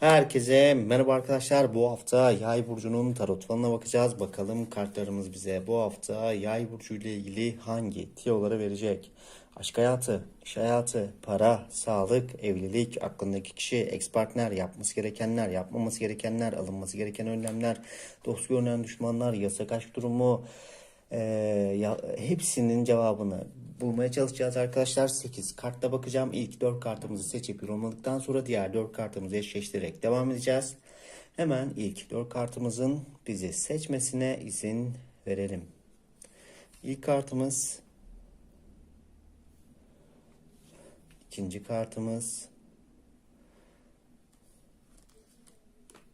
Herkese merhaba arkadaşlar. Bu hafta Yay burcunun tarot falına bakacağız. Bakalım kartlarımız bize bu hafta Yay burcu ile ilgili hangi tiyoları verecek? Aşk hayatı, iş hayatı, para, sağlık, evlilik, aklındaki kişi, ex partner, yapması gerekenler, yapmaması gerekenler, alınması gereken önlemler, dost görünen düşmanlar, yasak aşk durumu, ee, ya, hepsinin cevabını bulmaya çalışacağız arkadaşlar. 8 kartta bakacağım. İlk 4 kartımızı seçip yorumladıktan sonra diğer 4 kartımızı eşleştirerek devam edeceğiz. Hemen ilk 4 kartımızın bizi seçmesine izin verelim. İlk kartımız ikinci kartımız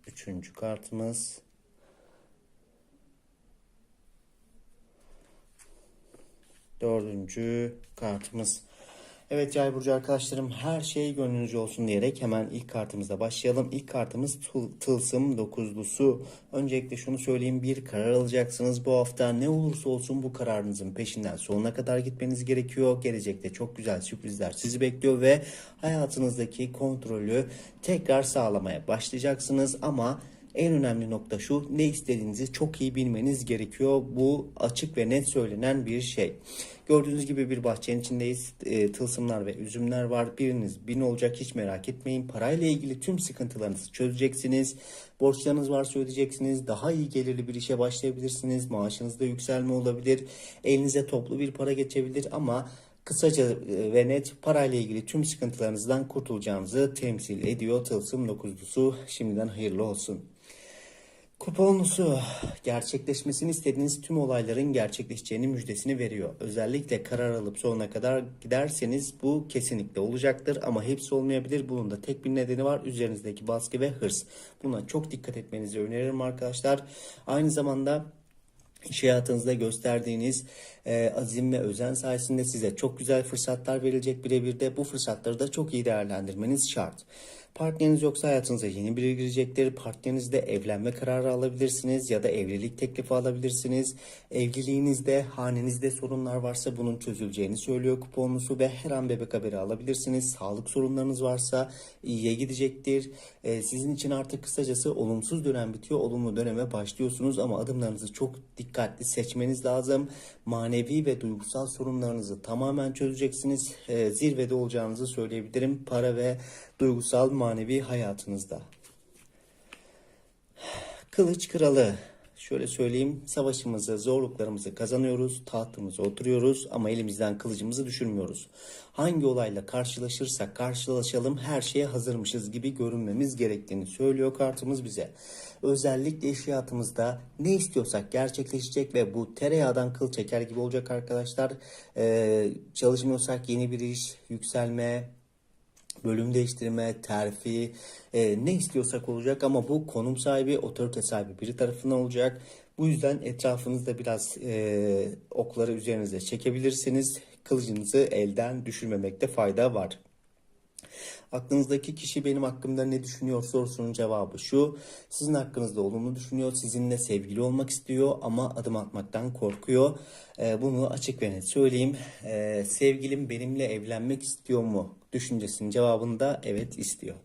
üçüncü kartımız Dördüncü kartımız. Evet Yay Burcu arkadaşlarım her şey gönlünüzce olsun diyerek hemen ilk kartımızla başlayalım. İlk kartımız tıl- Tılsım dokuzlusu. Öncelikle şunu söyleyeyim bir karar alacaksınız bu hafta. Ne olursa olsun bu kararınızın peşinden sonuna kadar gitmeniz gerekiyor. Gelecekte çok güzel sürprizler sizi bekliyor ve hayatınızdaki kontrolü tekrar sağlamaya başlayacaksınız. Ama en önemli nokta şu, ne istediğinizi çok iyi bilmeniz gerekiyor. Bu açık ve net söylenen bir şey. Gördüğünüz gibi bir bahçenin içindeyiz. E, tılsımlar ve üzümler var. Biriniz bin olacak hiç merak etmeyin. Parayla ilgili tüm sıkıntılarınızı çözeceksiniz. Borçlarınız varsa ödeyeceksiniz. Daha iyi gelirli bir işe başlayabilirsiniz. Maaşınızda yükselme olabilir. Elinize toplu bir para geçebilir ama Kısaca e, ve net parayla ilgili tüm sıkıntılarınızdan kurtulacağınızı temsil ediyor Tılsım 9'lusu. Şimdiden hayırlı olsun. Kuponlusu gerçekleşmesini istediğiniz tüm olayların gerçekleşeceğini müjdesini veriyor. Özellikle karar alıp sonuna kadar giderseniz bu kesinlikle olacaktır ama hepsi olmayabilir. Bunun da tek bir nedeni var. Üzerinizdeki baskı ve hırs. Buna çok dikkat etmenizi öneririm arkadaşlar. Aynı zamanda İş hayatınızda gösterdiğiniz e, azim ve özen sayesinde size çok güzel fırsatlar verilecek birebir de bu fırsatları da çok iyi değerlendirmeniz şart. Partneriniz yoksa hayatınıza yeni biri girecektir. Partnerinizle evlenme kararı alabilirsiniz ya da evlilik teklifi alabilirsiniz. Evliliğinizde, hanenizde sorunlar varsa bunun çözüleceğini söylüyor kuponunuzu ve her an bebek haberi alabilirsiniz. Sağlık sorunlarınız varsa iyiye gidecektir. E, sizin için artık kısacası olumsuz dönem bitiyor, olumlu döneme başlıyorsunuz ama adımlarınızı çok dikkatli seçmeniz lazım. Manevi ve duygusal sorunlarınızı tamamen çözeceksiniz. E, zirvede olacağınızı söyleyebilirim. Para ve duygusal manevi hayatınızda. Kılıç kralı. Şöyle söyleyeyim, savaşımızı, zorluklarımızı kazanıyoruz, tahtımıza oturuyoruz ama elimizden kılıcımızı düşürmüyoruz. Hangi olayla karşılaşırsak karşılaşalım her şeye hazırmışız gibi görünmemiz gerektiğini söylüyor kartımız bize. Özellikle iş hayatımızda ne istiyorsak gerçekleşecek ve bu tereyağdan kıl çeker gibi olacak arkadaşlar. Ee, çalışmıyorsak yeni bir iş, yükselme, bölüm değiştirme, terfi, e, ne istiyorsak olacak ama bu konum sahibi, otorite sahibi biri tarafından olacak. Bu yüzden etrafınızda biraz e, okları üzerinize çekebilirsiniz. Kılıcınızı elden düşürmemekte fayda var. Aklınızdaki kişi benim hakkımda ne düşünüyor sorusunun cevabı şu. Sizin hakkınızda olumlu düşünüyor, sizinle sevgili olmak istiyor ama adım atmaktan korkuyor. Ee, bunu açık ve net söyleyeyim. Ee, sevgilim benimle evlenmek istiyor mu? Düşüncesinin cevabını da evet istiyor.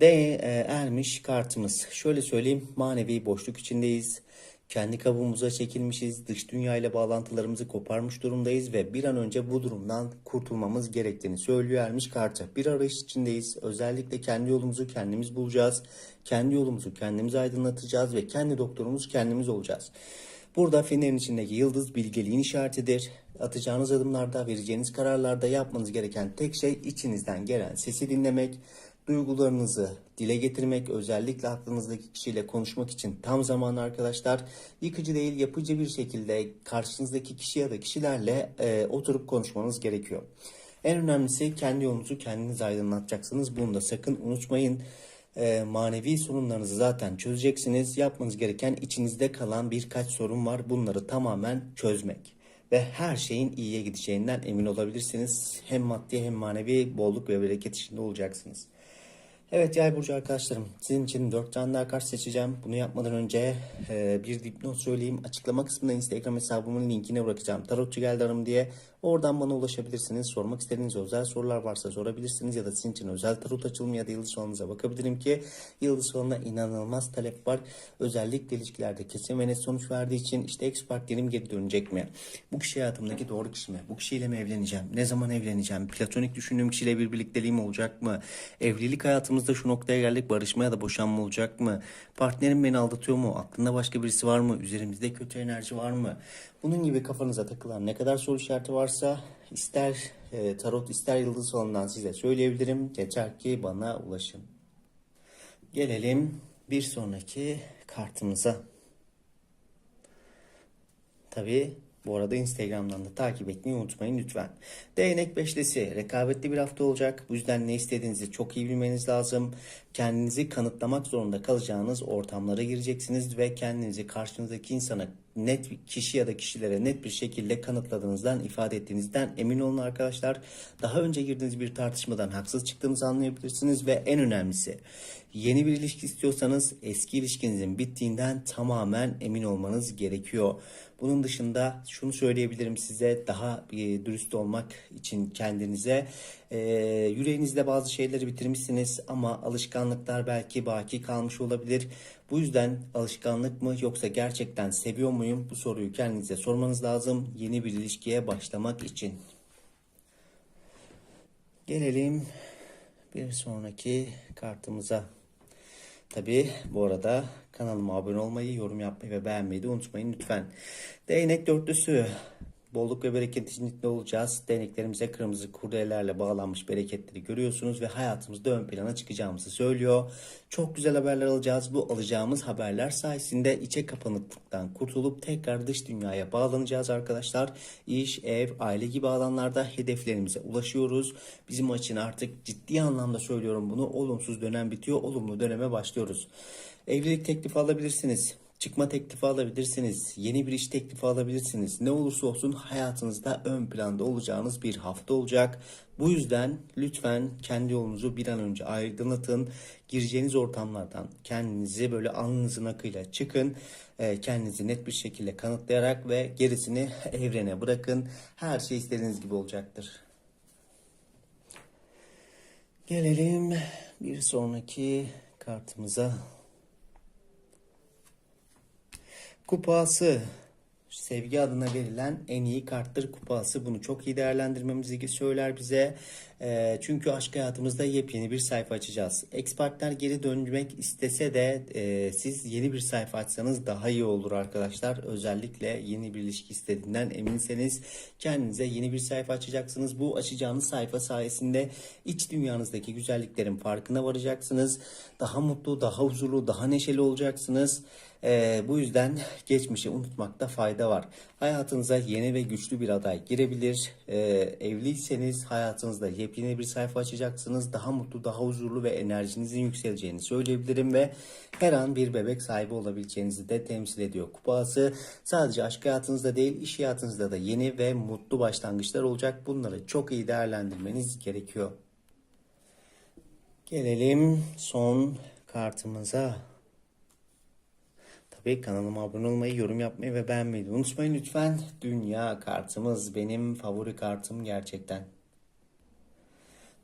D e, ermiş kartımız. Şöyle söyleyeyim manevi boşluk içindeyiz. Kendi kabuğumuza çekilmişiz. Dış dünya ile bağlantılarımızı koparmış durumdayız ve bir an önce bu durumdan kurtulmamız gerektiğini söylüyor ermiş kartı. Bir arayış içindeyiz. Özellikle kendi yolumuzu kendimiz bulacağız. Kendi yolumuzu kendimiz aydınlatacağız ve kendi doktorumuz kendimiz olacağız. Burada fenerin içindeki yıldız bilgeliğin işaretidir. Atacağınız adımlarda, vereceğiniz kararlarda yapmanız gereken tek şey içinizden gelen sesi dinlemek, duygularınızı dile getirmek, özellikle aklınızdaki kişiyle konuşmak için tam zaman arkadaşlar. Yıkıcı değil, yapıcı bir şekilde karşınızdaki kişi ya da kişilerle e, oturup konuşmanız gerekiyor. En önemlisi kendi yolunuzu kendiniz aydınlatacaksınız. Bunu da sakın unutmayın. E, manevi sorunlarınızı zaten çözeceksiniz. Yapmanız gereken içinizde kalan birkaç sorun var. Bunları tamamen çözmek. Ve her şeyin iyiye gideceğinden emin olabilirsiniz. Hem maddi hem manevi bolluk ve bereket içinde olacaksınız. Evet Yay Burcu arkadaşlarım sizin için 4 tane daha kart seçeceğim. Bunu yapmadan önce e, bir dipnot söyleyeyim. Açıklama kısmında Instagram hesabımın linkini bırakacağım. Tarotçu geldi hanım diye. Oradan bana ulaşabilirsiniz. Sormak istediğiniz özel sorular varsa sorabilirsiniz ya da sizin için özel tarot açılımı ya da yıldız falanınıza bakabilirim ki yıldız falanına inanılmaz talep var. Özellikle ilişkilerde kesin ve net sonuç verdiği için işte ekspertlerim geri dönecek mi? Bu kişi hayatımdaki doğru kişi mi? Bu kişiyle mi evleneceğim? Ne zaman evleneceğim? Platonik düşündüğüm kişiyle bir birlikteliğim olacak mı? Evlilik hayatımızda şu noktaya geldik barışma ya da boşanma olacak mı? Partnerim beni aldatıyor mu? Aklında başka birisi var mı? Üzerimizde kötü enerji var mı? Bunun gibi kafanıza takılan ne kadar soru işareti varsa ister e, tarot ister yıldız falanından size söyleyebilirim. Yeter ki bana ulaşın. Gelelim bir sonraki kartımıza. Tabii bu arada Instagram'dan da takip etmeyi unutmayın lütfen. Değnek beşlisi rekabetli bir hafta olacak. Bu yüzden ne istediğinizi çok iyi bilmeniz lazım. Kendinizi kanıtlamak zorunda kalacağınız ortamlara gireceksiniz ve kendinizi karşınızdaki insana net kişi ya da kişilere net bir şekilde kanıtladığınızdan, ifade ettiğinizden emin olun arkadaşlar. Daha önce girdiğiniz bir tartışmadan haksız çıktığınızı anlayabilirsiniz ve en önemlisi yeni bir ilişki istiyorsanız eski ilişkinizin bittiğinden tamamen emin olmanız gerekiyor. Bunun dışında şunu söyleyebilirim size daha e, dürüst olmak için kendinize e, yüreğinizde bazı şeyleri bitirmişsiniz ama alışkanlıklar belki baki kalmış olabilir. Bu yüzden alışkanlık mı yoksa gerçekten seviyor muyum bu soruyu kendinize sormanız lazım yeni bir ilişkiye başlamak için. Gelelim bir sonraki kartımıza. Tabi bu arada kanalıma abone olmayı, yorum yapmayı ve beğenmeyi de unutmayın lütfen. Değnek dörtlüsü. Bolluk ve bereket içinde olacağız. Değneklerimize kırmızı kurdelelerle bağlanmış bereketleri görüyorsunuz ve hayatımızda ön plana çıkacağımızı söylüyor. Çok güzel haberler alacağız. Bu alacağımız haberler sayesinde içe kapanıklıktan kurtulup tekrar dış dünyaya bağlanacağız arkadaşlar. İş, ev, aile gibi alanlarda hedeflerimize ulaşıyoruz. Bizim için artık ciddi anlamda söylüyorum bunu. Olumsuz dönem bitiyor, olumlu döneme başlıyoruz. Evlilik teklifi alabilirsiniz. Çıkma teklifi alabilirsiniz. Yeni bir iş teklifi alabilirsiniz. Ne olursa olsun hayatınızda ön planda olacağınız bir hafta olacak. Bu yüzden lütfen kendi yolunuzu bir an önce aydınlatın. Gireceğiniz ortamlardan kendinizi böyle alnınızın akıyla çıkın. Ee, Kendinizi net bir şekilde kanıtlayarak ve gerisini evrene bırakın. Her şey istediğiniz gibi olacaktır. Gelelim bir sonraki kartımıza. Kupası. Sevgi adına verilen en iyi karttır kupası. Bunu çok iyi değerlendirmemizi söyler bize. Ee, çünkü aşk hayatımızda yepyeni bir sayfa açacağız. Expertler geri dönmek istese de e, siz yeni bir sayfa açsanız daha iyi olur arkadaşlar. Özellikle yeni bir ilişki istediğinden eminseniz kendinize yeni bir sayfa açacaksınız. Bu açacağınız sayfa sayesinde iç dünyanızdaki güzelliklerin farkına varacaksınız. Daha mutlu, daha huzurlu, daha neşeli olacaksınız. Ee, bu yüzden geçmişi unutmakta fayda var. Hayatınıza yeni ve güçlü bir aday girebilir. Ee, evliyseniz hayatınızda yepyeni bir sayfa açacaksınız. Daha mutlu, daha huzurlu ve enerjinizin yükseleceğini söyleyebilirim ve her an bir bebek sahibi olabileceğinizi de temsil ediyor. Kupası sadece aşk hayatınızda değil, iş hayatınızda da yeni ve mutlu başlangıçlar olacak. Bunları çok iyi değerlendirmeniz gerekiyor. Gelelim son kartımıza. Tabii kanalıma abone olmayı, yorum yapmayı ve beğenmeyi unutmayın lütfen. Dünya kartımız benim favori kartım gerçekten.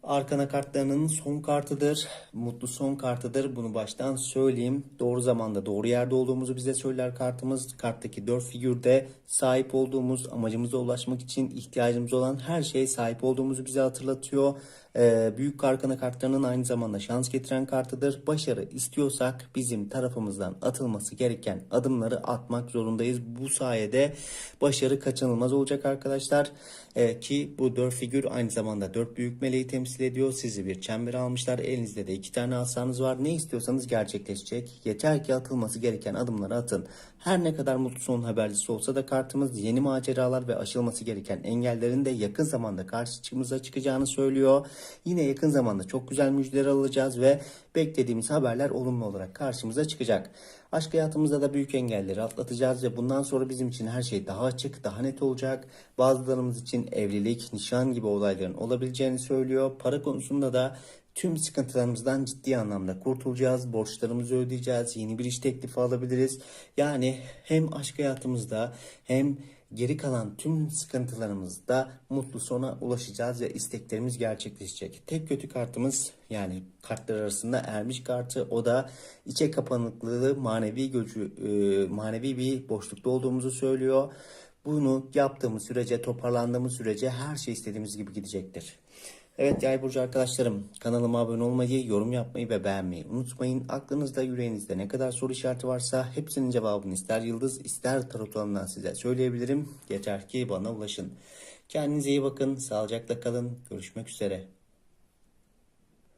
Arkana kartlarının son kartıdır. Mutlu son kartıdır. Bunu baştan söyleyeyim. Doğru zamanda doğru yerde olduğumuzu bize söyler kartımız. Karttaki dört figürde sahip olduğumuz, amacımıza ulaşmak için ihtiyacımız olan her şeye sahip olduğumuzu bize hatırlatıyor. Ee, büyük arkana kartlarının aynı zamanda şans getiren kartıdır. Başarı istiyorsak bizim tarafımızdan atılması gereken adımları atmak zorundayız. Bu sayede başarı kaçınılmaz olacak arkadaşlar. Ee, ki bu dört figür aynı zamanda dört büyük meleği temsil ediyor. Sizi bir çember almışlar. Elinizde de iki tane asanız var. Ne istiyorsanız gerçekleşecek. Yeter ki atılması gereken adımları atın. Her ne kadar mutlu son habercisi olsa da kartımız yeni maceralar ve aşılması gereken engellerin de yakın zamanda karşımıza çıkacağını söylüyor. Yine yakın zamanda çok güzel müjdeler alacağız ve beklediğimiz haberler olumlu olarak karşımıza çıkacak. Aşk hayatımızda da büyük engelleri atlatacağız ve bundan sonra bizim için her şey daha açık, daha net olacak. Bazılarımız için evlilik, nişan gibi olayların olabileceğini söylüyor. Para konusunda da tüm sıkıntılarımızdan ciddi anlamda kurtulacağız. Borçlarımızı ödeyeceğiz. Yeni bir iş teklifi alabiliriz. Yani hem aşk hayatımızda hem geri kalan tüm sıkıntılarımızda mutlu sona ulaşacağız ve isteklerimiz gerçekleşecek. Tek kötü kartımız yani kartlar arasında ermiş kartı o da içe kapanıklığı manevi göcü e, manevi bir boşlukta olduğumuzu söylüyor. Bunu yaptığımız sürece toparlandığımız sürece her şey istediğimiz gibi gidecektir. Evet Yay Burcu arkadaşlarım kanalıma abone olmayı, yorum yapmayı ve beğenmeyi unutmayın. Aklınızda yüreğinizde ne kadar soru işareti varsa hepsinin cevabını ister yıldız ister tarot alanından size söyleyebilirim. Yeter ki bana ulaşın. Kendinize iyi bakın, sağlıcakla kalın. Görüşmek üzere.